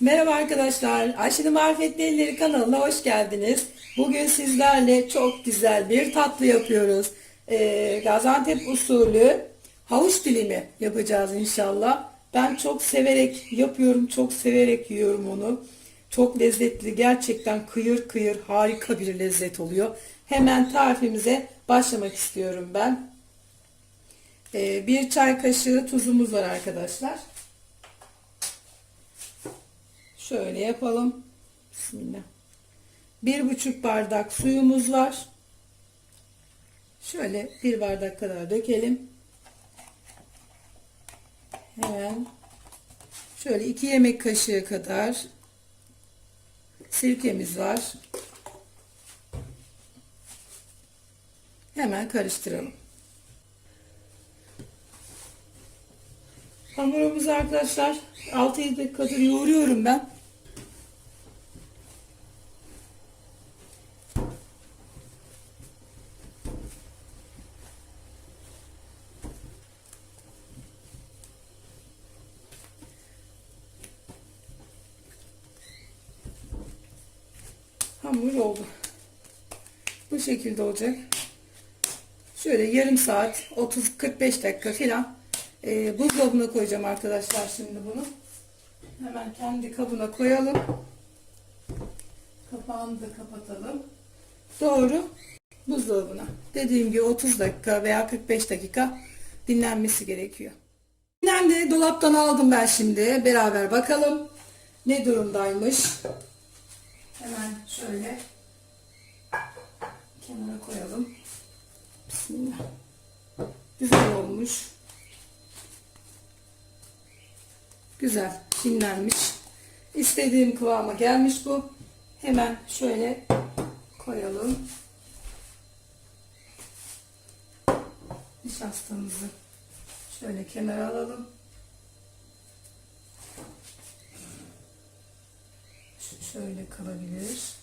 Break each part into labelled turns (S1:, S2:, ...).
S1: Merhaba arkadaşlar. Ayşe'nin Marifetli Elleri kanalına hoş geldiniz. Bugün sizlerle çok güzel bir tatlı yapıyoruz. Ee, Gaziantep usulü havuç dilimi yapacağız inşallah. Ben çok severek yapıyorum, çok severek yiyorum onu. Çok lezzetli, gerçekten kıyır kıyır harika bir lezzet oluyor. Hemen tarifimize başlamak istiyorum ben. Ee, bir çay kaşığı tuzumuz var arkadaşlar. Şöyle yapalım. Bismillah. Bir buçuk bardak suyumuz var. Şöyle bir bardak kadar dökelim. Hemen şöyle iki yemek kaşığı kadar sirkemiz var. Hemen karıştıralım. Hamurumuzu arkadaşlar 6-7 dakikadır yoğuruyorum ben. Hamur oldu. Bu şekilde olacak. Şöyle yarım saat 30-45 dakika falan e, buzdolabına koyacağım arkadaşlar şimdi bunu. Hemen kendi kabına koyalım. Kapağını da kapatalım. Doğru buzdolabına. Dediğim gibi 30 dakika veya 45 dakika dinlenmesi gerekiyor. Dinlendi. Dolaptan aldım ben şimdi. Beraber bakalım ne durumdaymış. Hemen şöyle kenara koyalım. Bismillah. Güzel olmuş. Güzel dinlenmiş. İstediğim kıvama gelmiş bu. Hemen şöyle koyalım. Nişastamızı şöyle kenara alalım. Şöyle kalabilir.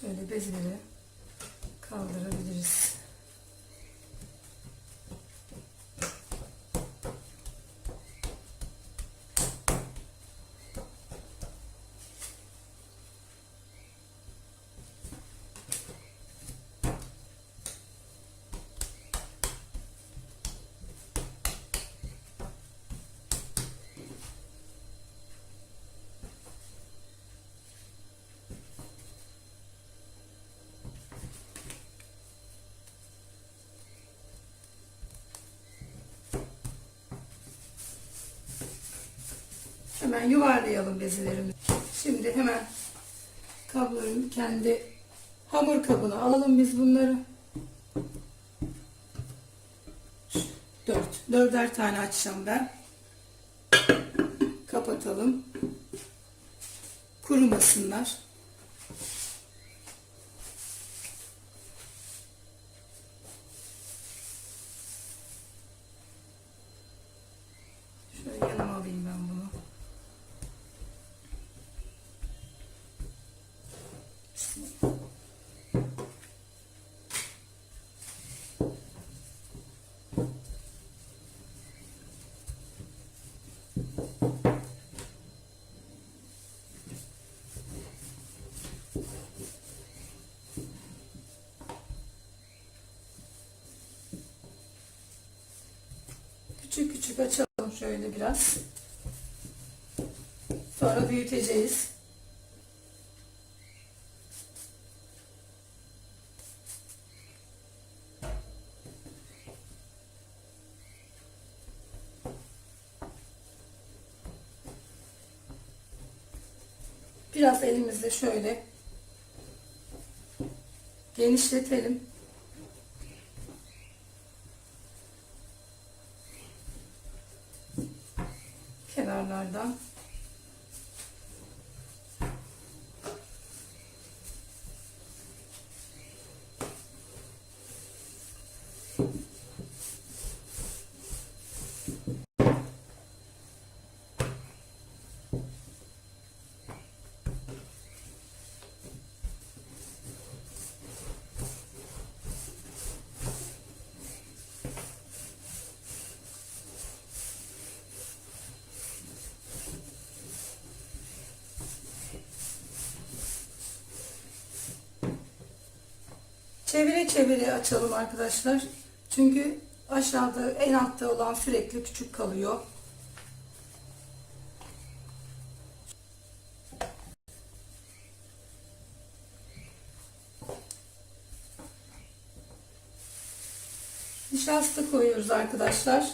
S1: Şöyle bezleri Hemen yuvarlayalım bezelerimizi. Şimdi hemen kabloların kendi hamur kabına alalım biz bunları. Dört. Dörder tane açacağım ben. Kapatalım. Kurumasınlar. Şöyle yanıma alayım ben bunu. Küçük küçük açalım şöyle biraz. Sonra büyüteceğiz. Biraz elimizde şöyle genişletelim. Çevire çevire açalım arkadaşlar. Çünkü aşağıda en altta olan sürekli küçük kalıyor. Nişasta koyuyoruz arkadaşlar.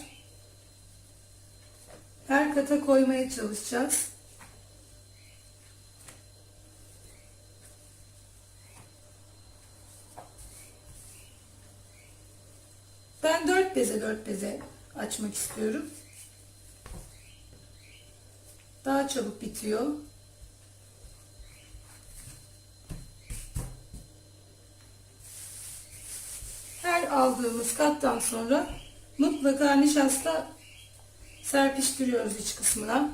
S1: Her kata koymaya çalışacağız. Ben dört beze dört beze açmak istiyorum. Daha çabuk bitiyor. Her aldığımız kattan sonra mutlaka nişasta serpiştiriyoruz iç kısmına.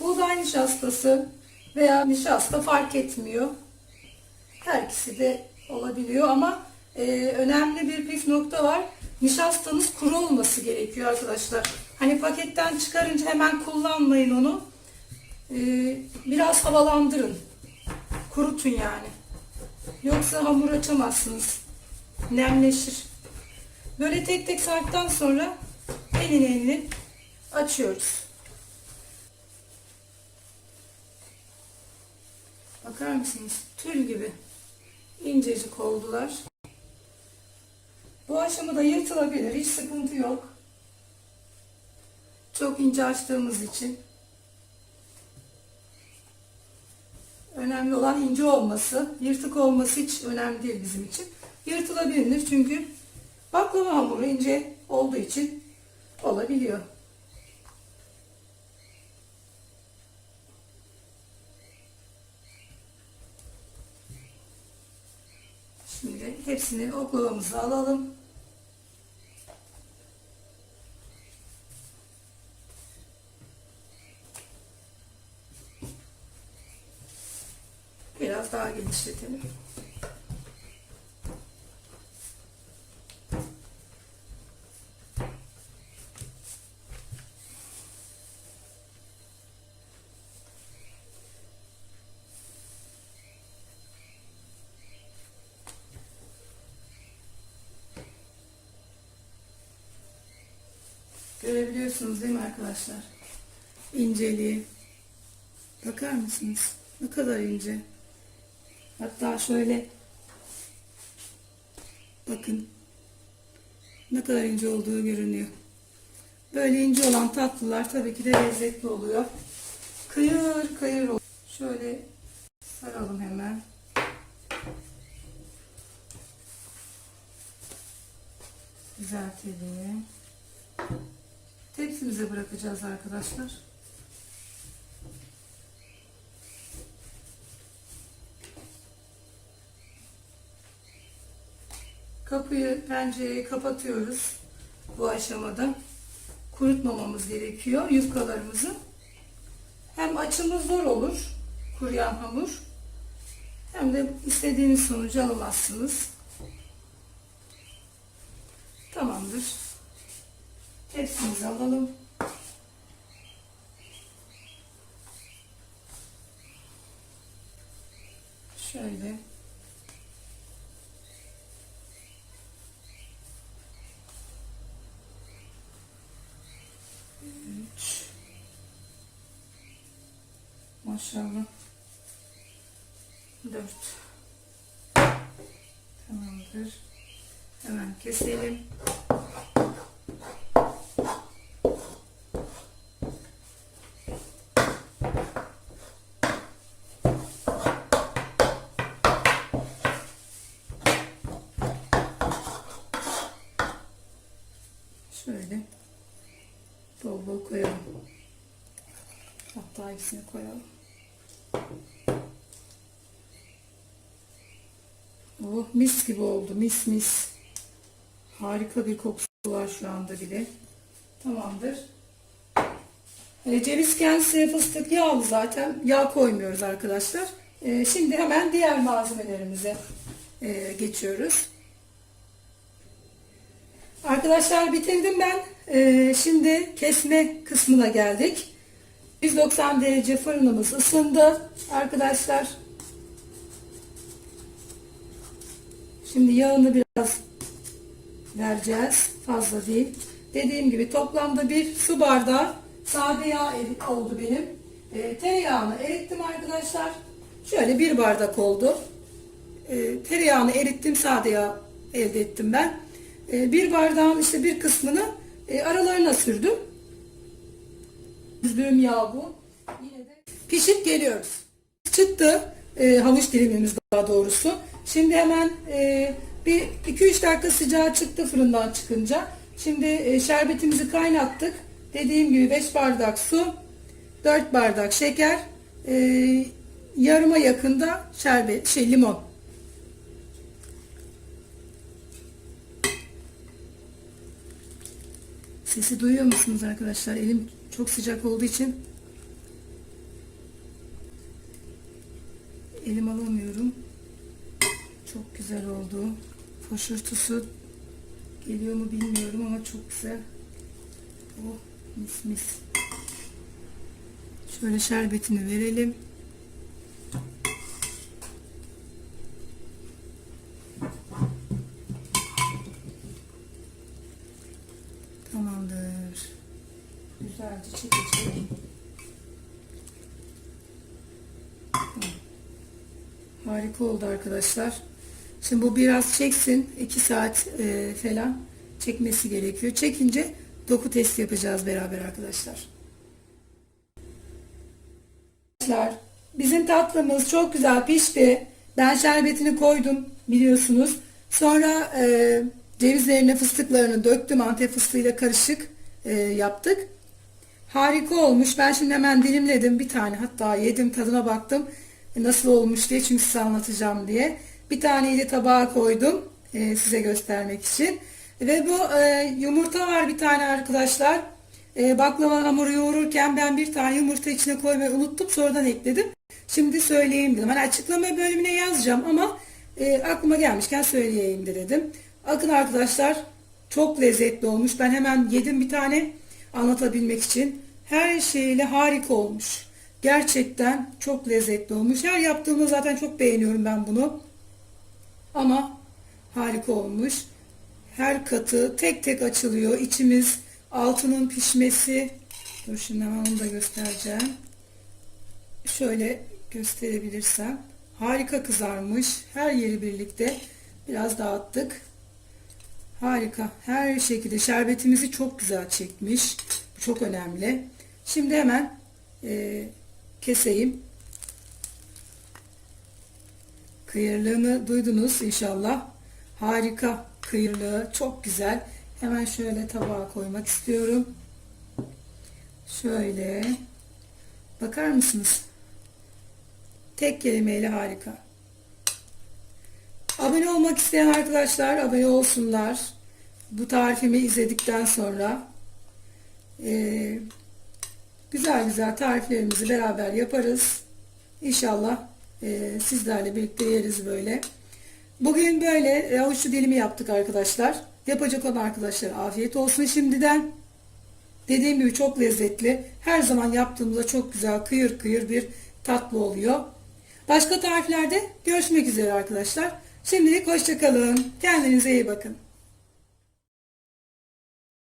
S1: Buğday nişastası veya nişasta fark etmiyor. Her ikisi de olabiliyor ama e, önemli bir püf nokta var. Nişastanız kuru olması gerekiyor arkadaşlar. Hani paketten çıkarınca hemen kullanmayın onu. E, biraz havalandırın. Kurutun yani. Yoksa hamur açamazsınız. Nemleşir. Böyle tek tek sardıktan sonra elini elini açıyoruz. Bakar mısınız? Tül gibi. incecik oldular. Bu aşamada yırtılabilir. Hiç sıkıntı yok. Çok ince açtığımız için. Önemli olan ince olması. Yırtık olması hiç önemli değil bizim için. Yırtılabilir çünkü baklava hamuru ince olduğu için olabiliyor. Şimdi hepsini oklavamıza alalım. Biraz daha genişletelim. Görebiliyorsunuz değil mi arkadaşlar? İnceliği. Bakar mısınız? Ne kadar ince. Hatta şöyle bakın ne kadar ince olduğu görünüyor. Böyle ince olan tatlılar tabii ki de lezzetli oluyor. Kıyır kıyır oluyor. Şöyle saralım hemen. Düzeltelim. Tepsimize bırakacağız arkadaşlar. Kapıyı, pencereyi kapatıyoruz bu aşamada. Kurutmamamız gerekiyor yufkalarımızı. Hem açımız zor olur, kuruyan hamur. Hem de istediğiniz sonucu alamazsınız. Tamamdır. Tepsimizi alalım. Şöyle. Üç. Maşallah. Dört. Tamamdır. Hemen keselim. Şöyle bol bol koyalım. Hatta hepsini koyalım. Oh mis gibi oldu. Mis mis. Harika bir kokusu var şu anda bile. Tamamdır. E, ceviz kendisi fıstık yağlı zaten. Yağ koymuyoruz arkadaşlar. E, şimdi hemen diğer malzemelerimize e, geçiyoruz. Arkadaşlar bitirdim ben. Ee, şimdi kesme kısmına geldik. 190 derece fırınımız ısındı arkadaşlar. Şimdi yağını biraz vereceğiz. Fazla değil. Dediğim gibi toplamda bir su bardağı sade yağ erit oldu benim. E, tereyağını erittim arkadaşlar. Şöyle bir bardak oldu. E, tereyağını erittim sade yağ elde ettim ben. E, bir bardağın işte bir kısmını e, aralarına sürdüm. Düzdüğüm yağ bu. Yine de pişip geliyoruz. Çıktı e, havuç dilimimiz daha doğrusu. Şimdi hemen e, bir 2-3 dakika sıcağı çıktı fırından çıkınca. Şimdi e, şerbetimizi kaynattık. Dediğim gibi 5 bardak su, 4 bardak şeker, e, yarıma yakında şerbet, şey limon. Sesi duyuyor musunuz arkadaşlar? Elim çok sıcak olduğu için elim alamıyorum. Çok güzel oldu. Foşurtusu geliyor mu bilmiyorum ama çok güzel. Oh mis mis. Şöyle şerbetini verelim. Harika oldu arkadaşlar. Şimdi bu biraz çeksin. 2 saat e, falan çekmesi gerekiyor. Çekince doku testi yapacağız beraber arkadaşlar. Arkadaşlar bizim tatlımız çok güzel pişti. Ben şerbetini koydum biliyorsunuz. Sonra e, cevizlerini fıstıklarını döktüm. Antep fıstığıyla karışık e, yaptık. Harika olmuş. Ben şimdi hemen dilimledim bir tane. Hatta yedim tadına baktım. E, nasıl olmuş diye çünkü size anlatacağım diye. Bir taneyi de tabağa koydum. e, size göstermek için. Ve bu e, yumurta var bir tane arkadaşlar. E, baklava hamuru yoğururken ben bir tane yumurta içine koymayı unuttum. Sonradan ekledim. Şimdi söyleyeyim dedim. Hani açıklama bölümüne yazacağım ama e, aklıma gelmişken söyleyeyim de dedim. Akın arkadaşlar çok lezzetli olmuş. Ben hemen yedim bir tane anlatabilmek için. Her şeyle harika olmuş. Gerçekten çok lezzetli olmuş. Her yaptığımda zaten çok beğeniyorum ben bunu. Ama harika olmuş. Her katı tek tek açılıyor. İçimiz altının pişmesi. Dur şimdi hemen onu da göstereceğim. Şöyle gösterebilirsem. Harika kızarmış. Her yeri birlikte. Biraz dağıttık. Harika. Her şekilde şerbetimizi çok güzel çekmiş. Bu çok önemli. Şimdi hemen e, keseyim. Kıyırlığını duydunuz inşallah. Harika kıyırlığı. Çok güzel. Hemen şöyle tabağa koymak istiyorum. Şöyle. Bakar mısınız? Tek kelimeyle harika. Abone olmak isteyen arkadaşlar abone olsunlar. Bu tarifimi izledikten sonra ee, güzel güzel tariflerimizi beraber yaparız. İnşallah e, sizlerle birlikte yeriz böyle. Bugün böyle havuçlu dilimi yaptık arkadaşlar. Yapacak olan arkadaşlar afiyet olsun şimdiden. Dediğim gibi çok lezzetli. Her zaman yaptığımızda çok güzel kıyır kıyır bir tatlı oluyor. Başka tariflerde görüşmek üzere arkadaşlar. Şimdilik hoşçakalın. Kendinize iyi bakın.